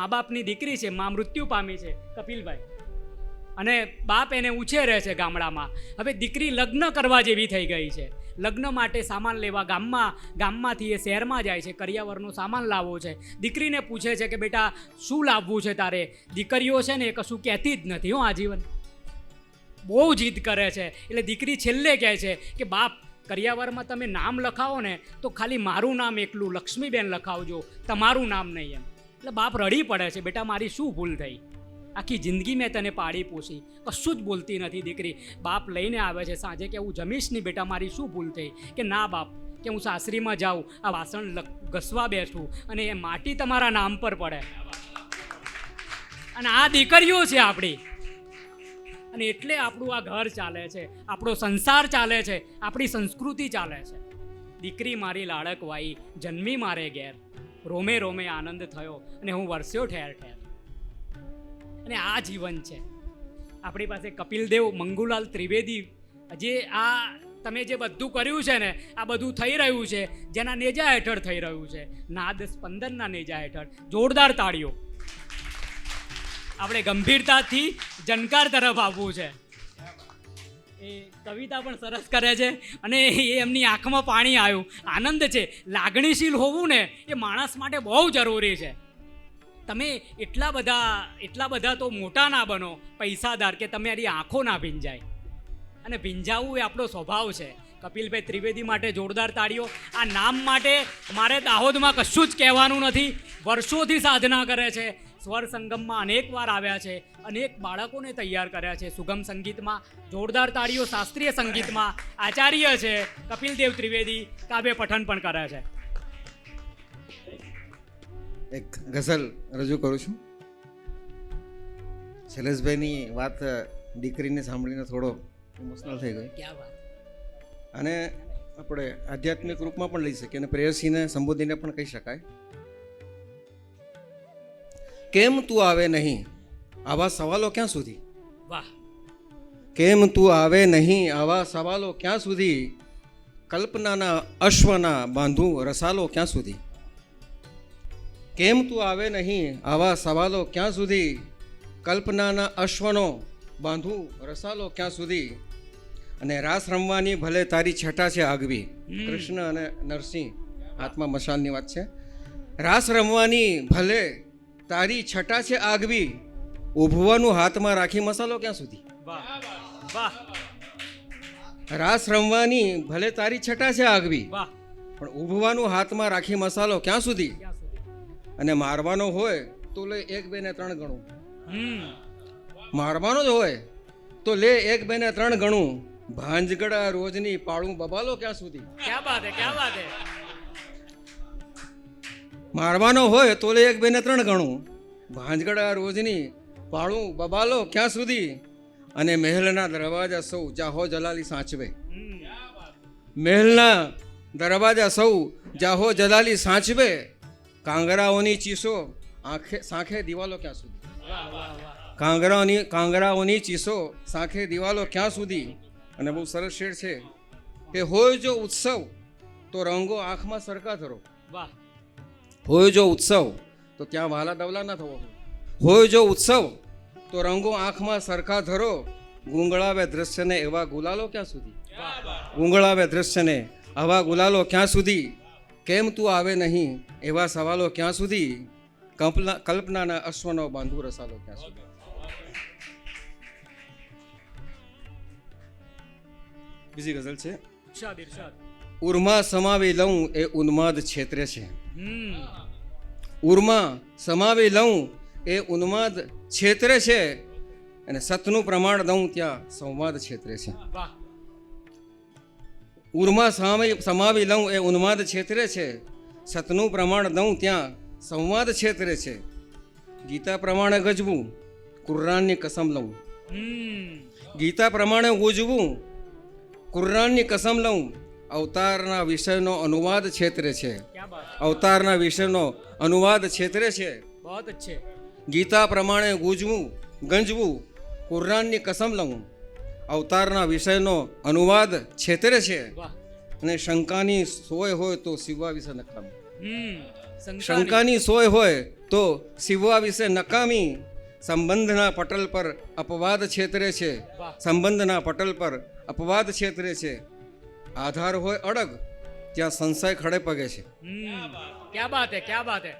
મા બાપની દીકરી છે, મા મૃત્યુ પામી છે, કપિલભાઈ. અને બાપ એને ઉછેરે છે ગામડામાં. હવે દીકરી લગ્ન કરવા જેવી થઈ ગઈ છે. લગ્ન માટે સામાન લેવા ગામમાં, ગામમાંથી એ શહેરમાં જાય છે, કરિયાવરનો સામાન લાવવો છે. દીકરીને પૂછે છે કે, બેટા, શું લાવવું છે તારે? દીકરીઓ છે ને એ કશું કહેતી જ નથી હો આજીવન. બહુ જીદ કરે છે. એટલે દીકરી છેલ્લે કહે છે કે, બાપ, કરિયાવરમાં તમે નામ લખાવો ને, તો ખાલી મારું નામ એકલું, લક્ષ્મીબેન લખાવજો. તમારું નામ નહીં એમ. એટલે બાપ રડી પડે છે, બેટા, મારી શું ભૂલ થઈ? આખી જિંદગી મેં તને પાડી પોસી કશું જ બોલતી નથી દીકરી. બાપ લઈને આવે છે સાંજે કે હું જમીશ નહીં, બેટા, મારી શું ભૂલ થઈ? કે ના, બાપ, કે હું સાસરીમાં જાઉં, આ વાસણ ઘસવા બેઠું અને એ માટી તમારા નામ પર પડે. અને આ દીકરીઓ છે આપણી. અને એટલે આપણું આ ઘર ચાલે છે, આપણો સંસાર ચાલે છે, આપણી સંસ્કૃતિ ચાલે છે. દીકરી મારી લાડક વાઈ જન્મી મારે ઘેર. રોમે રોમે આનંદ થયો અને હું વરસ્યો ઠેર ઠેર. અને આ જીવન છે. આપણી પાસે કપિલદેવ મંગુલાલ ત્રિવેદી, જે આ તમે જે બધું કર્યું છે ને, આ બધું થઈ રહ્યું છે, જેના નેજા હેઠળ થઈ રહ્યું છે. નાદ સ્પંદનના નેજા હેઠળ. જોરદાર તાળીઓ. આપણે ગંભીરતાથી જનકાર તરફ આવવું છે. એ કવિતા પણ સરસ કરે છે અને એ એમની આંખમાં પાણી આવ્યું. આનંદ છે. લાગણીશીલ હોવું ને એ માણસ માટે બહુ જરૂરી છે. તમે એટલા બધા એટલા બધા તો મોટા ના બનો, પૈસાદાર, કે તમારી આંખો ના ભીંજાય. અને ભીંજાવું એ આપણો સ્વભાવ છે. કપિલભાઈ ત્રિવેદી માટે જોરદાર તાળીઓ. આ નામ માટે મારે દાહોદમાં કશું જ કહેવાનું નથી. વર્ષોથી સાધના કરે છે. સ્વર સંગમમાં અનેક વાર આવ્યા છે. અનેક બાળકોને તૈયાર કર્યા છે. સુગમ સંગીતમાં જોરદાર તાળીઓ શાસ્ત્રીય સંગીતમાં આચાર્ય છે કપિલદેવ ત્રિવેદી. કાવ્ય પઠન પણ કરે છે. એક ગઝલ રજૂ કરું છું. શૈલેષભાઈની વાત દીકરીને સાંભળીને થોડો ઇમોશનલ થઈ ગયો. ક્યાં વાત? અને આપણે આધ્યાત્મિક રૂપમાં પણ લઈ શકીએ અને પ્રેયસીને સંબોધીને પણ કહી શકાય. કેમ તું આવે નહીં? આવા સવાલો ક્યાં સુધી? વાહ. કેમ તું આવે નહીં? આવા સવાલો ક્યાં સુધી? કલ્પનાના અશ્વના બાંધું રસાલો ક્યાં સુધી? કેમ તું આવે નહીં? આવા સવાલો ક્યાં સુધી? કલ્પનાના અશ્વનો બાંધું રસાલો ક્યાં સુધી? અને રાસ રમવાની ભલે તારી છટા છે આગવી. કૃષ્ણ અને નરસિંહ આત્મા મશાલની વાત છે. રાસ રમવાની ભલે તારી છટા છે આગવી ઉભવાનું હાથમાં રાખી મસાલો ક્યાં સુધી? રાસ રમવાની ભલે તારી છટા છે આગવી પણ ઉભવાનું હાથમાં રાખી મસાલો ક્યાં સુધી? અને મારવાનો હોય તો લે એક બે ને ત્રણ ગણું. મારવાનો જ હોય તો લે એક બે ને ત્રણ ગણું. ભાંજગડા રોજની પાળું બબાલો ક્યાં સુધી? ક્યાં વાત હે ક્યાં વાત હે? મારવાનો હોય તો લે એક બે ને ત્રણ ગણું. ભાંજગડા રોજની ભાળું બબાલો ક્યાં સુધી? અને મહેલના દરવાજા સૌ જાહો જલાલી સાચવે. મહેલના દરવાજા સૌ જાહો જલાલી સાચવે. કાંગરાઓની ચીસો આંખે, સાંખે દિવાલો ક્યાં સુધી? કાંગરાઓની કાંગરાઓની ચીસો સાંખે દિવાલો ક્યાં સુધી? અને બહુ સરસ શેર છે કે હોય જો ઉત્સવ, તો રંગો આંખમાં સરકા ધરો. વાહ. હોય જો ઉત્સવ તો ત્યાં વાલા દવલા ના થવો હોય. જો ઉત્સવ તો રંગો આંખમાં સરખા ધરો ગુંગળાવે દ્રશ્યને એવા ગુલાલો ક્યાં સુધી? ગુંગળાવે દ્રશ્યને આવા ગુલાલો ક્યાં સુધી? કેમ તું આવે નહીં એવા સવાલો ક્યાં સુધી? કલ્પના કલ્પનાના અશ્વનો બાંધુ રસાલો ક્યાં સુધી? બીજી ગઝલ છે. ઉર્મા સમાવી લઉં એ ઉન્માદ ક્ષેત્રે છે. ઉર્મા સમાવી લઉં એ ઉન્માદ ક્ષેત્રે છે અને સતનું પ્રમાણ દઉં ત્યાં સંવાદ ક્ષેત્રે છે. ઉર્મા સામે સમાવી લઉં એ ઉન્માદ ક્ષેત્રે છે સતનું પ્રમાણ દઉં ત્યાં સંવાદ ક્ષેત્રે છે. ગીતા પ્રમાણે ગજવું કુર્રાનની કસમ લઉં. ગીતા પ્રમાણે ગુજવું કુર્રાનની કસમ લઉં. અવતારના વિષયનો અનુવાદ ક્ષેત્રે છે. અવતારના વિષયનો અનુવાદ ક્ષેત્રે છે. બહુત અચ્છે ગીતા પ્રમાણે ગુજવું ગંજવું કુરાનની કસમ લઉં. અવતારના વિષયનો અનુવાદ ક્ષેત્રે છે. અને શંકાની સોય હોય તો શિવવા વિશે નકામી. શંકાની. સોય હોય તો શિવવા વિશે નકામી. સંબંધના પટલ પર અપવાદ છેતરે છે. સંબંધના પટલ પર અપવાદ છેતરે છે. આધાર હોય અડગ ત્યાં સંશય ખડે પગે છે. ક્યાં બાત હે ક્યાં બાત હે?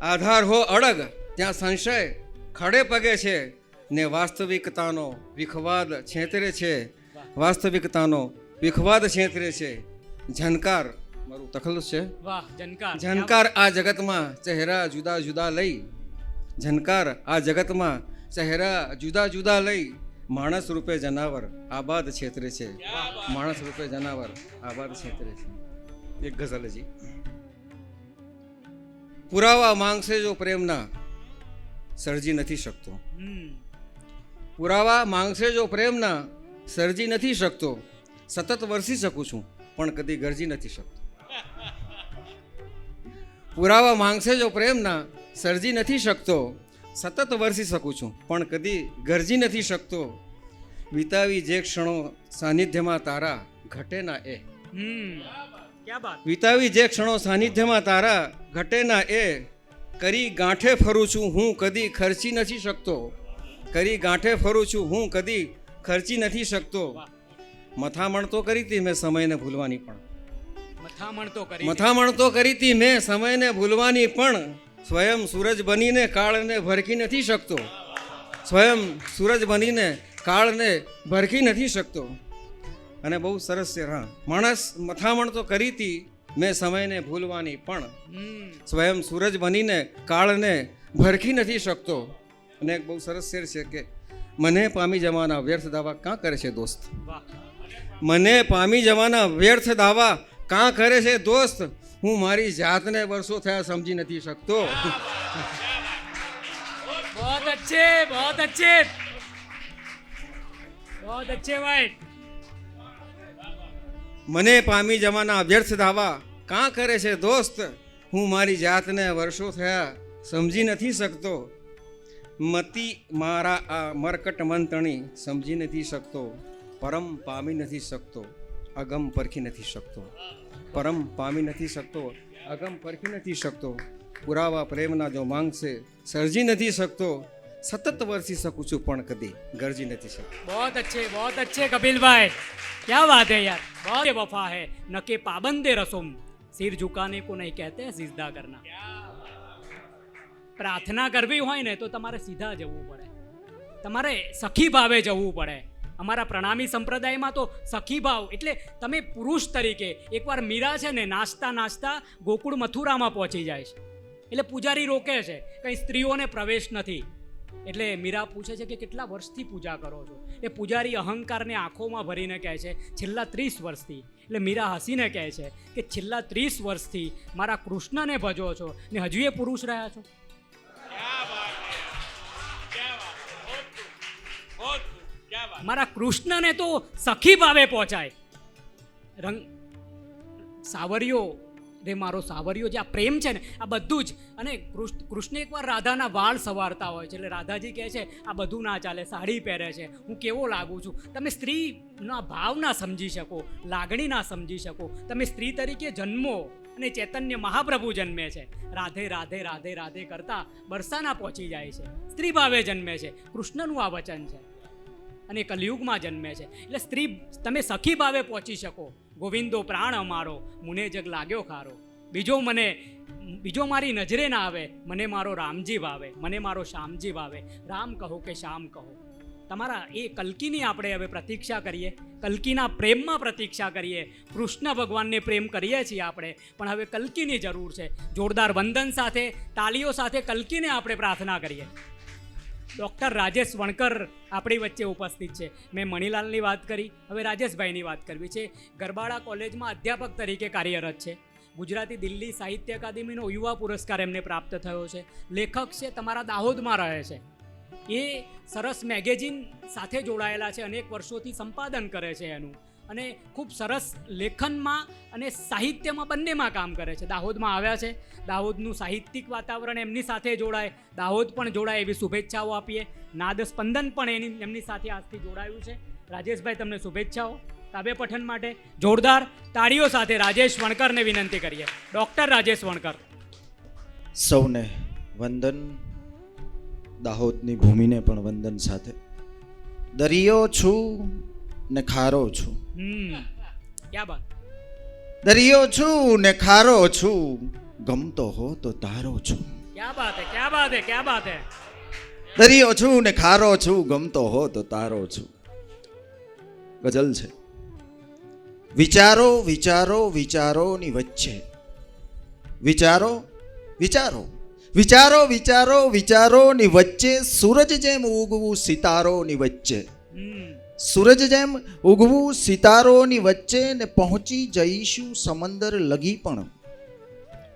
આધાર હો અડગ ત્યાં સંશય ખડે પગે છે ને વાસ્તવિકતાનો વિખવાદ છેતરે છે. વાસ્તવિકતાનો વિખવાદ છેતરે છે. ઝનકાર મારું તખલ્લુસ છે. જનકાર ઝનકાર. આ જગતમાં ચહેરા જુદા જુદા લઈ. ઝનકાર આ જગતમાં ચહેરા જુદા જુદા લઈ. માણસ રૂપે જનાવર આબાદ છેતરે છે. માણસ રૂપે જનાવર આબાદ છેતરે છે. એક ગઝલ હજી. પુરાવા માંગશે જો પ્રેમના, સર્જી નથી શકતો. પુરાવા માંગશે જો પ્રેમના, સર્જી નથી શકતો. સતત વરસી શકું છું, પણ કદી ગરજી નથી શકતો. પુરાવા માંગશે જો પ્રેમના, સર્જી નથી શકતો. સતત વરસી શકું છું પણ કદી ગરજી નથી શકતો. વિતાવી જે ક્ષણો સાનિધ્યમાં તારા ઘટે ના એ. વિતાવી જે ક્ષણો સાનિધ્યમાં તારા ઘટે ના એ કરી ગાંઠે ફરું છું હું કદી ખર્ચી નથી શકતો. કરી ગાંઠે ફરું છું હું કદી ખર્ચી નથી શકતો. મથામણ તો કરી હતી મેં સમયને ભૂલવાની પણ. મથામણ તો કરી મથામણ તો કરી હતી મેં સમયને ભૂલવાની પણ. સ્વયં સૂરજ બનીને કાળને ભરખી નથી શકતો. સ્વયં સૂરજ બનીને કાળને ભરખી નથી શકતો. અને બહુ સરસ છે હા. માણસ મથામણ તો કરી હતી મેં સમયને ભૂલવાની પણ. સ્વયં સૂરજ બનીને કાળને ભરખી નથી શકતો. અને એક બહુ સરસ શેર છે કે મને પામી જવાના વ્યર્થ દાવા કાં કરે છે દોસ્ત? મને પામી જવાના વ્યર્થ દાવા કાં કરે છે દોસ્ત? હું મારી જાતને વર્ષો થયા સમજી નથી શકતો बहुत अच्छे बहुत अच्छे बहुत अच्छे भाई મને પામી જવાના વ્યર્થ દાવા કાં કરે છે દોસ્ત હું મારી જાતને વર્ષો થયા સમજી નથી શકતો મતી મારા આ મરકટ મંતણી સમજી નથી શકતો પરમ પામી નથી શકતો અગમ પરખી નથી શકતો પરમ પામી નથી શકતો અગમ પરખી નથી શકતો પુરાવા પ્રેમના જો માંગશે સર્જી નથી શકતો સતત વરસી શકું છું પણ કદી ગરજી નથી શકતો बहुत अच्छे बहुत अच्छे कपिल भाई क्या बात है यार बहुत वफा है न के पाबंदे रसुम सिर झुकाने को नहीं कहते हैं सिजदा करना પ્રાર્થના કરવી હોય ને તો તમારે સીધા જવું પડે તમારે સખી ભાવે જવું પડે અમારા પ્રણામી સંપ્રદાયમાં તો સખી ભાવ એટલે તમે પુરુષ તરીકે એકવાર મીરા છે ને નાચતા નાચતા ગોકુળ મથુરામાં પહોંચી જાય છે. એટલે પૂજારી રોકે છે, કંઈ સ્ત્રીઓને પ્રવેશ નથી. એટલે મીરા પૂછે છે કે કેટલા વર્ષથી પૂજા કરો છો? એ પૂજારી અહંકારને આંખોમાં ભરીને કહે છે, છેલ્લા ત્રીસ વર્ષથી. એટલે મીરા હસીને કહે છે કે, છેલ્લા ત્રીસ વર્ષથી મારા કૃષ્ણને ભજો છો ને હજુ એ પુરુષ રહ્યા છો? મારા કૃષ્ણને તો સખી ભાવે પહોંચાય. રંગ સાવરિયો રે મારો સાવરિયો જે આ પ્રેમ છે ને, આ બધું જ. અને કૃષ્ણ એકવાર રાધાના વાળ સવારતા હોય છે, એટલે રાધાજી કહે છે, આ બધું ના ચાલે, સાડી પહેરે છે, હું કેવો લાગું છું? તમે સ્ત્રીના ભાવ ના સમજી શકો, લાગણી ના સમજી શકો. તમે સ્ત્રી તરીકે જન્મો અને ચૈતન્ય મહાપ્રભુ જન્મે છે. રાધે રાધે રાધે રાધે કરતા બરસાના પહોંચી જાય છે. સ્ત્રી ભાવે જન્મે છે. કૃષ્ણનું આ વચન છે. અને કલયુગમાં જન્મે છે. એટલે સ્ત્રી, તમે સખી ભાવે પહોંચી શકો. ગોવિંદો પ્રાણ અમારો, મુને જગ લાગ્યો ખારો. બીજો મને, બીજો મારી નજરે ના આવે, મને મારો રામજી ભાવે, મને મારો શ્યામજી ભાવે. રામ કહો કે શ્યામ કહો. તમારા એ કલ્કીની આપણે હવે પ્રતીક્ષા કરીએ. કલ્કીના પ્રેમમાં પ્રતીક્ષા કરીએ. કૃષ્ણ ભગવાનને પ્રેમ કરીએ છીએ આપણે. પણ હવે કલ્કીની જરૂર છે. જોરદાર વંદન સાથે તાલીઓ સાથે કલ્કીને આપણે પ્રાર્થના કરીએ. ડૉક્ટર રાજેશ વણકર આપણી વચ્ચે ઉપસ્થિત છે. મેં મણિલાલની વાત કરી, હવે રાજેશભાઈની વાત કરવી છે. ગરબાડા કોલેજમાં અધ્યાપક તરીકે કાર્યરત છે. ગુજરાતી દિલ્હી સાહિત્ય અકાદમીનો યુવા પુરસ્કાર એમને પ્રાપ્ત થયો છે. લેખક છે, તમારા દાહોદમાં રહે છે. એ સરસ મેગેઝિન સાથે જોડાયેલા છે, અનેક વર્ષોથી સંપાદન કરે છે એનું. અને ખૂબ સરસ લેખનમાં અને સાહિત્યમાં બંનેમાં કામ કરે છે. દાહોદમાં આવ્યા છે. દાહોદનું સાહિત્યિક વાતાવરણ એમની સાથે જોડાય. દાહોદ પણ જોડાય એવી શુભેચ્છાઓ આપીએ. નાદ સ્પંદન પણ એની, એમની સાથે આજથી જોડાયું છે. રાજેશભાઈ, તમને શુભેચ્છાઓ. કાવ્ય પઠન માટે જોરદાર તાળીઓ સાથે રાજેશ વણકરને વિનંતી કરીએ. ડૉક્ટર રાજેશ વણકર. સૌને વંદન. દાહોદની ભૂમિને પણ વંદન સાથે. દરિયો છું ને ખારો છું. દરિયો છું ને ખારો છું. ગમતો હો તો તારો છું. ક્યાં બાત ક્યાં ક્યાં દરિયો છું ને ખારો છું. ગમતો હો તો તારો છું. ગઝલ છે. વિચારો વિચારો વિચારોની વચ્ચે. વિચારો વિચારો. વિચારો વિચારો વિચારોની વચ્ચે. સૂરજ જેમ ઉગવું સિતારોની વચ્ચે. સૂરજ જેમ ઉગવું સિતારોની વચ્ચે ને પહોંચી જઈશું સમંદર લગી પણ.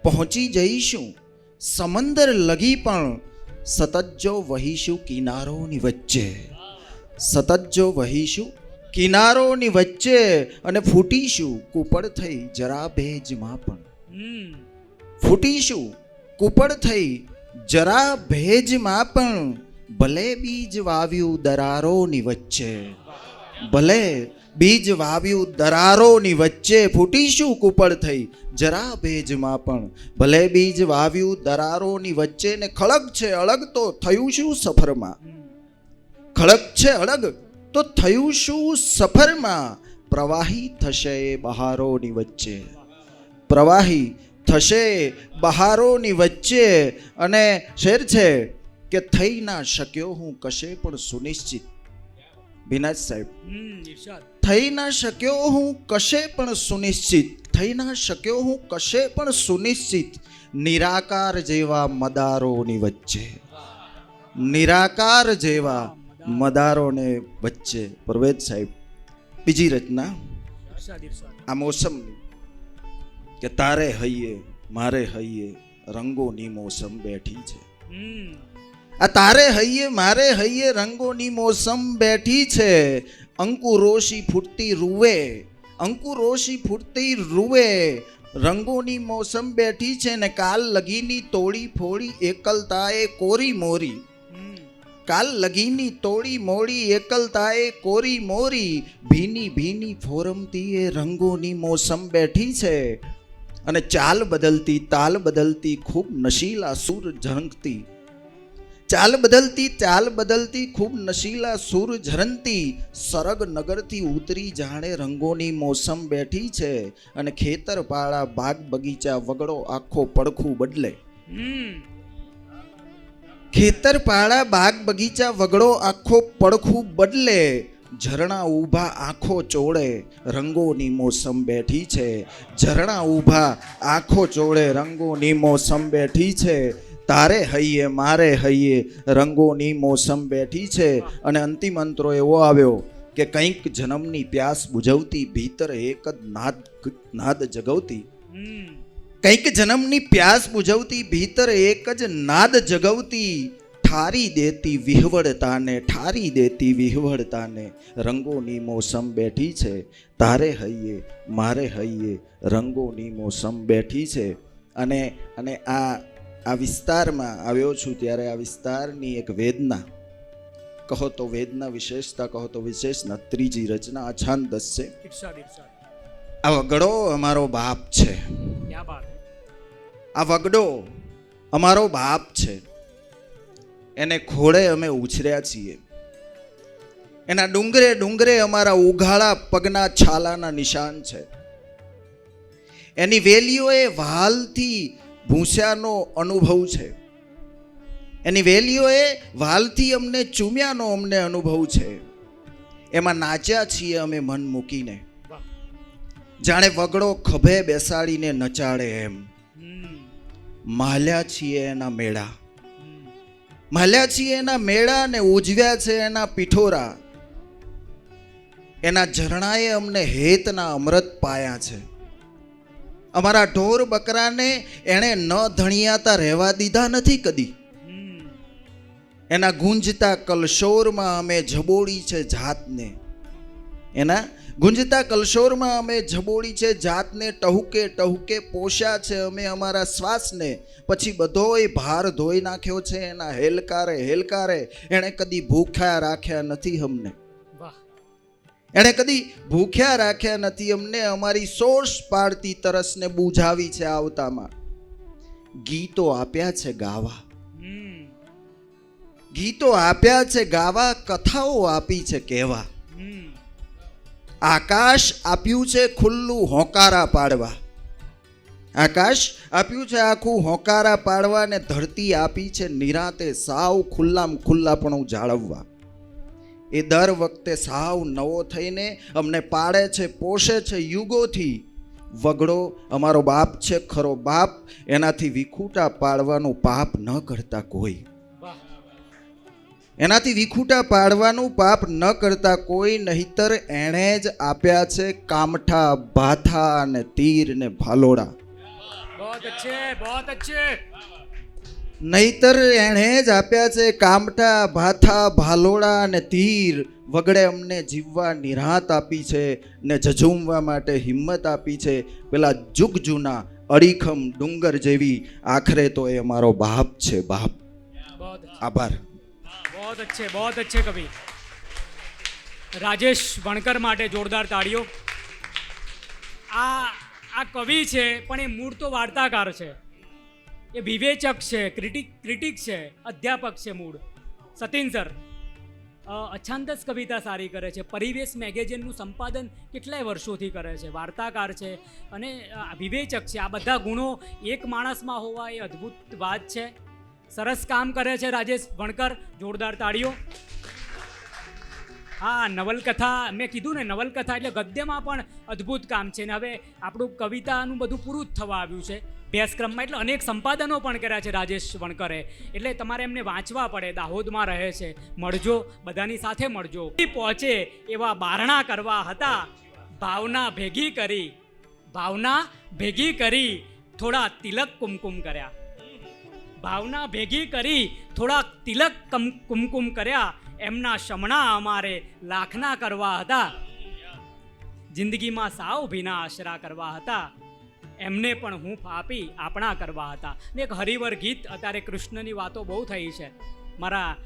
પહોંચી જઈશું સમંદર લગી પણ. સતત જો વહીશું કિનારોની વચ્ચે. સતત જો વહીશું કિનારોની વચ્ચે અને ફૂટીશું કુપડ થઈ જરા ભેજમાં પણ. ફૂટીશું કુપડ થઈ જરા ભેજમાં પણ. ભલે બીજ વાવ્યું દરારોની વચ્ચે, ભલે બીજ વાવ્યું દરારોની વચ્ચે ફૂટીશું કુપડ થઈ, જરા ભેજમાં પણ, ભલે બીજ વાવ્યું દરારોની વચ્ચે ને ખળગ છે અળગ તો થયું શું સફરમાં. ખળગ છે અળગ તો થયું શું સફરમાં, પ્રવાહી થશે બહારોની વચ્ચે. પ્રવાહી થશે બહારોની વચ્ચે અને શેર છે કે થઈ ના શક્યો હું કશે પણ સુનિશ્ચિત. વિનાશ સાહેબ થઈ ના શક્યો હું કશે પણ સુનિશ્ચિત. થઈ ના શક્યો હું કશે પણ સુનિશ્ચિત. નિરાકાર જેવા મદારોની વચ્ચે. નિરાકાર જેવા મદારોને વચ્ચે. પરવેદ સાહેબ બીજી રચના. આ મોસમની કે તારે હૈયે મારે હૈયે રંગોની મોસમ બેઠી છે. આ તારે હૈયે, મારે હૈયે રંગોની મોસમ બેઠી છે. અંકુરોશી ફૂટતી રૂવે અંકુરોશી ફૂટતી રૂવે. રંગોની મોસમ બેઠી છે ને કાલ લગીની તોડી ફોડી, એકલતાએ કોરી મોરી. કાલ લગીની તોડી મોડી, એકલતાએ કોરી મોરી. ભીની ભીની ફોરમતી એ રંગોની મોસમ બેઠી છે. અને ચાલ બદલતી, તાલ બદલતી, ખૂબ નશીલા સુર ઝરંકતી ચાલ બદલતી ચાલ બદલતી ખૂબ નશીલા સુર ઝરંતી સરગ નગરથી ઉતરી જાણે રંગોની મોસમ બેઠી છે અને ખેતર પાળા બાગ બગીચા વગડો આખો પડખું બદલે. ખેતરપાળા ખેતર પાળા બાગ બગીચા વગડો આખો પડખું બદલે. ઝરણા ઊભા આંખો ચોળે રંગોની મોસમ બેઠી છે. ઝરણા ઊભા આંખો ચોળે રંગોની મોસમ બેઠી છે. તારે હૈયે મારે હૈયે રંગોની મોસમ બેઠી છે. અને અંતિમ અંતરો એવો આવ્યો કે કંઈક જન્મની પ્યાસ બુઝવતી ભીતર એક જ નાદ નાદ જગવતી. કંઈક જન્મની પ્યાસ બુઝવતી ભીતર એક જ નાદ જગવતી. ઠારી દેતી વિહવળતાને ઠારી દેતી વિહવળતાને રંગોની મોસમ બેઠી છે. તારે હૈયે મારે હૈયે રંગોની મોસમ બેઠી છે. અને અને આ આ વિસ્તારમાં આવ્યો છું ત્યારે આ વિસ્તારની એક વેદના કહો તો વેદના વિશેષતા કહો તો વિશેષના ત્રીજી રચના અછાંદસ છે. આ વગડો અમારો બાપ છે. આ વગડો અમારો બાપ છે. એને ખોળે અમે ઉછર્યા છીએ. એના ડુંગરે ડુંગરે અમારા ઉઘાડા પગના છાલાના નિશાન છે. એની વેલીઓએ વાલથી ભૂસ્યાનો અનુભવ છે. એની વેલીઓએ વાલથી અમને ચૂમ્યાનો અમને અનુભવ છે. એમાં નાચ્યા છીએ અમે મન મૂકીને. જાણે વગડો ખભે બેસાડીને નચાડે એમ. માલ્યા છીએ એના મેળા. માલ્યા છીએ એના મેળા ને ઉજવ્યા છે એના પિઠોરા. એના ઝરણાએ અમને હેતના અમૃત પાયા છે. અમારા ઢોર બકરાને એણે ન ધણિયાતા રહેવા દીધા નથી કદી. એના ગુંજતા કલશોરમાં અમે જબોડી છે જાતને. એના ગુંજતા કલશોરમાં અમે જબોડી છે જાતને ટહુકે ટહુકે પોષ્યા છે અમે અમારા શ્વાસને. પછી બધોય ભાર ધોઈ નાખ્યો છે એના હેલકારે હેલકારે એણે કદી ભૂખ્યા રાખ્યા નથી અમને. એણે કદી ભૂખ્યા રાખ્યા નથી અમને અમારી સોર્સ પાડતી તરસને બુઝાવી છે આવતામાં. ગીતો આપ્યા છે ગાવા. ગીતો આપ્યા છે ગાવા કથાઓ આપી છે કહેવા. આકાશ આપ્યું છે ખુલ્લું હોંકારા પાડવા. આકાશ આપ્યું છે આખું હોંકારા પાડવા ને ધરતી આપી છે નિરાતે સાવ ખુલ્લામ ખુલ્લાપણું જાળવવા. એ દર વખતે સાવ નવો થઈને અમને પાડે છે, પોષે છે, યુગોથી. વગડો, અમારો બાપ છે, ખરો બાપ, એનાથી વિખૂટા પાડવાનું પાપ ન કરતા કોઈ. એનાથી વિખૂટા પાડવાનું પાપ ન કરતા કોઈ, નહીતર એણે જ આપ્યા છે કામઠા ભાથા અને તીર ને ભાલોડા. બહુ અચ્છે બહુ અચ્છે. નહીતર એણે જ આપ્યા છે કામઠા ભાથા, ભાલોડા અને તીર. વગડે અમને જીવવા નિરાત આપી છે ને જજુમવા માટે હિંમત આપી છે. પેલા જુગ જૂના, અડીખમ ડુંગર જેવી. આખરે તો એ અમારો બાપ છે બાપ. આભાર. બહુ અચ્છે બહુ અચ્છે કવિ. રાજેશ વણકર માટે જોરદાર તાળીઓ. આ આ કવિ છે, પણ એ મૂળ તો વાર્તાકાર છે. એ વિવેચક છે, ક્રિટિક ક્રિટિક છે, અધ્યાપક છે મૂળ. સતીન સર અછાંદસ કવિતા સારી કરે છે, પરિવેશ મેગેઝિનનું સંપાદન કેટલાય વર્ષોથી કરે છે, વાર્તાકાર છે અને વિવેચક છે. આ બધા ગુણો એક માણસમાં હોવા એ અદ્ભુત વાત છે. સરસ કામ કરે છે રાજેશ વણકર, જોરદાર તાળીઓ. હા, નવલકથા, મેં કીધું ને, નવલકથા એટલે ગદ્યમાં પણ અદ્ભુત કામ છે ને હવે આપણું કવિતાનું બધું પૂરું જ થવા આવ્યું છે. અભ્યાસક્રમમાં એટલે અનેક સંપાદનો પણ કર્યા છે રાજેશ વણકરે. એટલે તમારે એમને વાંચવા પડે, દાહોદમાં રહે છે. મળજો, બધાની સાથે મળજો. પહોંચે એવા બારણા કરવા હતા. ભાવના ભેગી કરી, ભાવના ભેગી કરી, થોડા તિલક કુમકુમ કર્યા. ભાવના ભેગી કરી, થોડા તિલક કમ- કુમકુમ કર્યા. એમના શમણા અમારે લાખના કરવા હતા. જિંદગીમાં સાવ ભીના આશરા કરવા હતા. એમને પણ હૂંફ આપી આપણા કરવા હતા. ને એક હરિવર ગીત અત્યારે કૃષ્ણની વાતો બહુ થઈ છે. મારા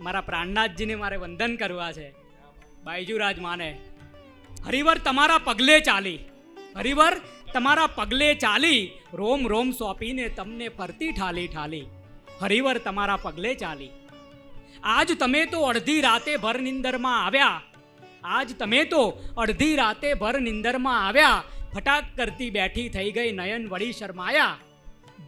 મારા પ્રાણનાથજીને મારે વંદન કરવા છે. બાઈજુરાજ માને, હરિવર, તમારા પગલે ચાલી. હરિવર, તમારા પગલે ચાલી. રોમ રોમ સોંપીને તમને ફરતી ઠાલી ઠાલી. હરિવર, તમારા પગલે ચાલી. આજ તમે તો અડધી રાતે ભર નિંદરમાં આવ્યા. આજ તમે તો અડધી રાતે ભર નિંદરમાં આવ્યા. ફટાક કરતી બેઠી થઈ ગઈ નયન વળી શરમાયા.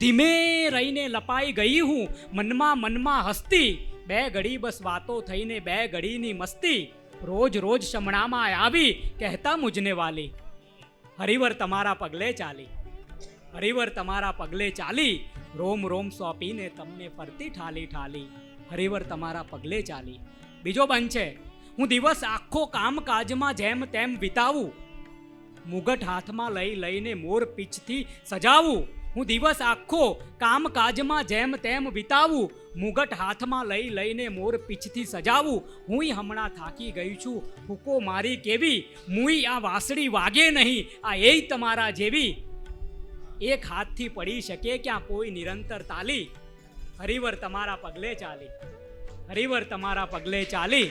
ધીમે રહીને લપાઈ ગઈ હું, મનમાં મનમાં હસતી. બે ઘડી બસ વાતો થઈને બે ઘડીની મસ્તી. રોજ રોજ શમણામાં આવી, કહેતા મુજને વાલી, હરિવર તમારા પગલે ચાલી, હરિવર તમારા પગલે ચાલી, રોમ રોમ સોંપીને તમને ફરતી ઠાલી ઠાલી, હરિવર તમારા પગલે ચાલી. બીજો બંધ છે, હું દિવસ આખો કામકાજમાં જેમ તેમ વિતાવું મુગટ હાથમાં લઈ લઈને મોર પીછથી સજાવું. હું દિવસ આખો કામકાજમાં જેમ તેમ વિતાવું. મુગટ હાથમાં લઈ લઈને મોર પીછથી સજાવું. હુંય હમણાં થાકી ગઈ છું. ફૂકો મારી કેવી? મુઈ આ વાસળી વાગે નહીં. આ એય તમારા જેવી. એક હાથથી પડી શકે ક્યાં કોઈ નિરંતર તાલી? હરિવર તમારા પગલે ચાલી. હરિવર તમારા પગલે ચાલી.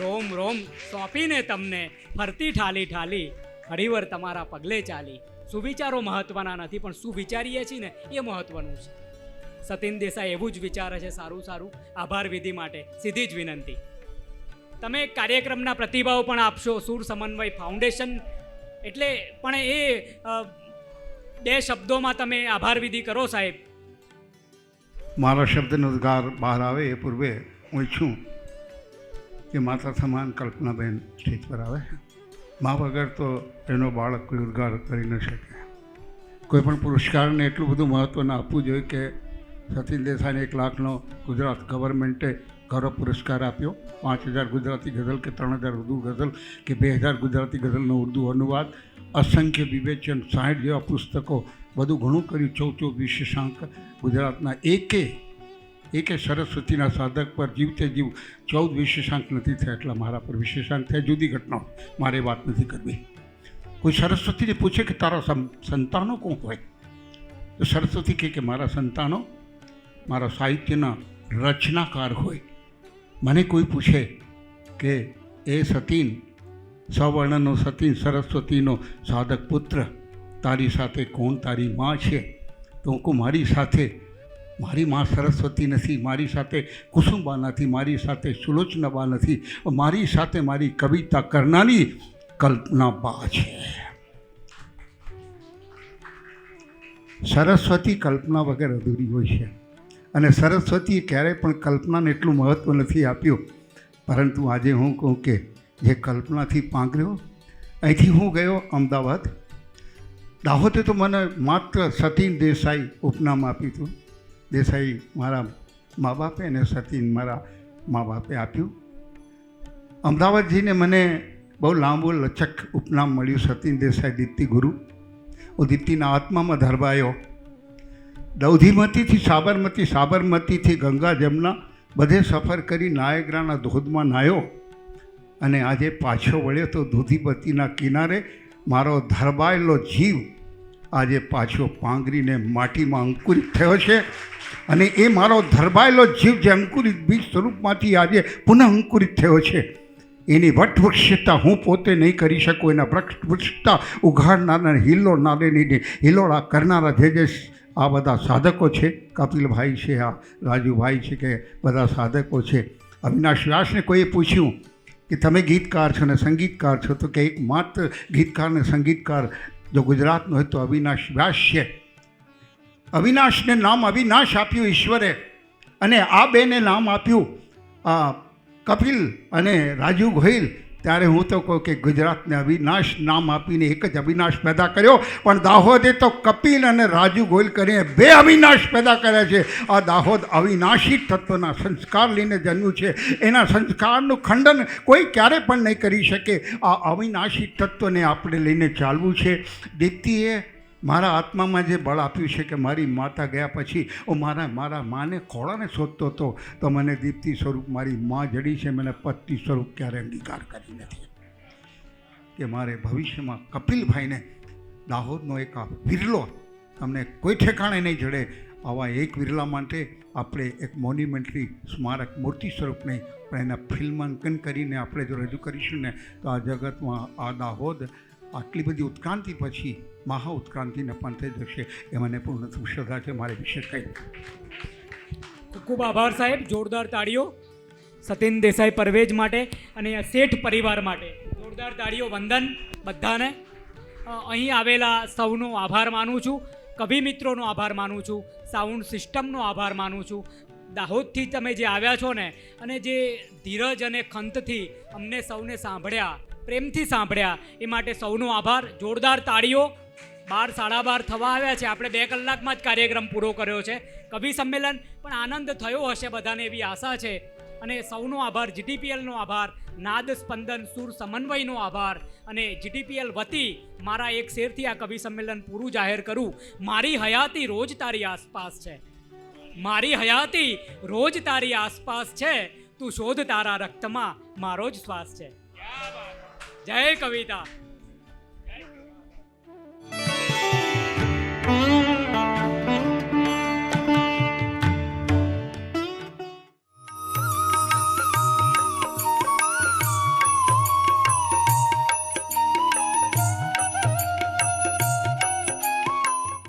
રોમ રોમ સોંપીને તમને ફરતી ઠાલી ઠાલી. હરિવર તમારા પગલે ચાલી. સુવિચારો મહત્વના નથી, પણ શું વિચારીએ છીએ ને, એ મહત્વનું છે. સતીન દેસાઈ એવું જ વિચારે છે, સારું સારું, આભાર વિધિ માટે. સીધી જ વિનંતી. તમે કાર્યક્રમના પ્રતિભાવ પણ આપશો, સુર સમન્વય ફાઉન્ડેશન. એટલે પણ એ બે શબ્દોમાં તમે આભાર વિધિ કરો સાહેબ. મારા શબ્દનો ઉદ્ગાર બહાર આવે એ પૂર્વે હું ઈચ્છું કે માતા સમાન કલ્પનાબેન સ્ટેજ પર આવે. મા વગર તો એનો બાળક કોઈ ઉદ્ગાર કરી ન શકે. કોઈ પણ પુરસ્કારને એટલું બધું મહત્ત્વ ન આપવું જોઈએ કે સતીન દેસાઈને એક લાખનો ગુજરાત ગવર્મેન્ટે ગૌરવ પુરસ્કાર આપ્યો. પાંચ હજાર ગુજરાતી ગઝલ કે ત્રણ હજાર ઉર્દુ ગઝલ કે બે હજાર ગુજરાતી ગઝલનો ઉર્દુ અનુવાદ. અસંખ્ય વિવેચન સાઠ જેવા પુસ્તકો બધું ઘણું કર્યું ચૌદ ચૌદ વિશેષાંક ગુજરાતના એકે એકે સરસ્વતીના સાધક પર જીવતે જીવ ચૌદ વિશેષાંક નથી થયા એટલા મારા પર વિશેષાંક થયા. જુદી ઘટનાઓ. મારે વાત નથી કરવી. કોઈ સરસ્વતીને પૂછે કે તારા સંતાનો કોણ હોય? તો સરસ્વતી કહે કે મારા સંતાનો, મારા સાહિત્યના રચનાકાર હોય. મને કોઈ પૂછે કે એ સતીન, સવર્ણનો સતીન સરસ્વતીનો સાધક પુત્ર, તારી સાથે કોણ તારી માં છે? તો હું મારી સાથે મારી માં સરસ્વતી નથી, મારી સાથે કુસુમબા નથી, મારી સાથે સુલોચનાબા નથી, મારી સાથે મારી કવિતા કરનારી કલ્પના બા છે. સરસ્વતી કલ્પના વગર અધૂરી હોય છે. અને સરસ્વતીએ ક્યારેય પણ કલ્પનાને એટલું મહત્ત્વ નથી આપ્યું. પરંતુ આજે હું કહું કે જે કલ્પનાથી પાંગર્યો, અહીંથી હું ગયો અમદાવાદ. દાહોદે તો મને માત્ર સતીન દેસાઈ ઉપનામ આપ્યું હતું. દેસાઈ મારા મા બાપે અને સતીન મારા મા બાપે આપ્યું. અમદાવાદ જઈને મને બહુ લાંબો લચક ઉપનામ મળ્યું, સતીન દેસાઈ દીપ્તિ ગુરુ. હું દીપ્તિના આત્મામાં ધરવાયો દૌધીમતીથી સાબરમતી, સાબરમતીથી ગંગા જમના બધે સફર કરી નાયગ્રાના ધોધમાં નાહ્યો અને આજે પાછો વળ્યો તો દૂધીપતિના કિનારે મારો ધરબાયેલો જીવ આજે પાછો પાંગરીને માટીમાં અંકુરિત થયો છે. અને એ મારો ધરબાયેલો જીવ જે અંકુરિત બીજ સ્વરૂપમાંથી આજે પુનઃ અંકુરિત થયો છે, એની વટવૃક્ષતા હું પોતે નહીં કરી શકું, એના વૃક્ષ વૃક્ષતા ઉઘાડનારા હિલ્લોનારેની હિલોળા કરનારા જે જે આ બધા સાધકો છે, કપિલભાઈ છે, આ રાજુભાઈ છે કે બધા સાધકો છે, અવિનાશ વ્યાસને કોઈએ પૂછ્યું કે તમે ગીતકાર છો ને સંગીતકાર છો, તો કે એક માત્ર ગીતકાર ને સંગીતકાર જો ગુજરાતનો હોય તો અવિનાશ વ્યાસ છે. અવિનાશને નામ અવિનાશ આપ્યું ઈશ્વરે. અને આ બેને નામ આપ્યું આ કપિલ અને રાજુ ગોહિલ. ત્યારે હું તો કહું કે ગુજરાતને અવિનાશ નામ આપીને એક જ અવિનાશ પેદા કર્યો. પણ દાહોદે તો કપિલ અને રાજુ ગોયલ કરીને બે અવિનાશ પેદા કર્યા છે. આ દાહોદ અવિનાશી તત્વના સંસ્કાર લઈને જન્મ્યું છે. એના સંસ્કારનું ખંડન કોઈ ક્યારે પણ નહીં કરી શકે. આ અવિનાશી તત્વને આપણે લઈને ચાલવું છે. દીપ્તિએ મારા આત્મામાં જે બળ આપ્યું છે કે મારી માતા ગયા પછી હું મારા મારા માને ખોળાને શોધતો હતો, તો મને દીપ્તિ સ્વરૂપ મારી માં જડી છે, મને પત્ની સ્વરૂપ ક્યારે અંગીકાર કરી નથી. કે મારે ભવિષ્યમાં કપિલભાઈને દાહોદનો એક આ વિરલો તમને કોઈ ઠેકાણે નહીં જડે, આવા એક વિરલા માટે આપણે એક મોન્યુમેન્ટરી સ્મારક મૂર્તિ સ્વરૂપને પણ એના ફિલ્માંકન કરીને આપણે જો રજૂ કરીશું ને, તો આ જગતમાં આ દાહોદ આટલી બધી ઉત્ક્રાંતિ પછી મહા ઉત્ક્રાંતિને પંથે જશે એ મને પૂર્ણ શ્રદ્ધા છે મારે વિશે કંઈ ખૂબ આભાર સાહેબ, જોરદાર તાળીઓ સતીન દેસાઈ પરવેજ માટે અને શેઠ પરિવાર માટે. જોરદાર તાળીઓ, વંદન બધાને. અહીં આવેલા સૌનો આભાર માનું છું, કવિ મિત્રોનો આભાર માનું છું, સાઉન્ડ સિસ્ટમનો આભાર માનું છું. દાહોદથી તમે જે આવ્યા છો ને, અને જે ધીરજ અને ખંતથી અમને સૌને સાંભળ્યા પ્રેમથી સાંભળ્યા. એ માટે સૌનો આભાર. જોરદાર તાળીઓ. બાર સાડા બાર થવા આવ્યા છે. આપણે બે કલાકમાં જ કાર્યક્રમ પૂરો કર્યો છે. કવિ સંમેલન પણ આનંદ થયો હશે બધાને એવી આશા છે. અને સૌનો આભાર. જીટીપીએલનો આભાર. નાદ સ્પંદન સુર સમન્વયનો આભાર. અને જીટીપીએલ વતી મારા એક શેરથી આ કવિ સંમેલન પૂરું જાહેર કરું. મારી હયાતી રોજ તારી આસપાસ છે. મારી હયાતી રોજ તારી આસપાસ છે. તું શોધ તારા રક્તમાં. મારો જ શ્વાસ છે. જય કવિતા.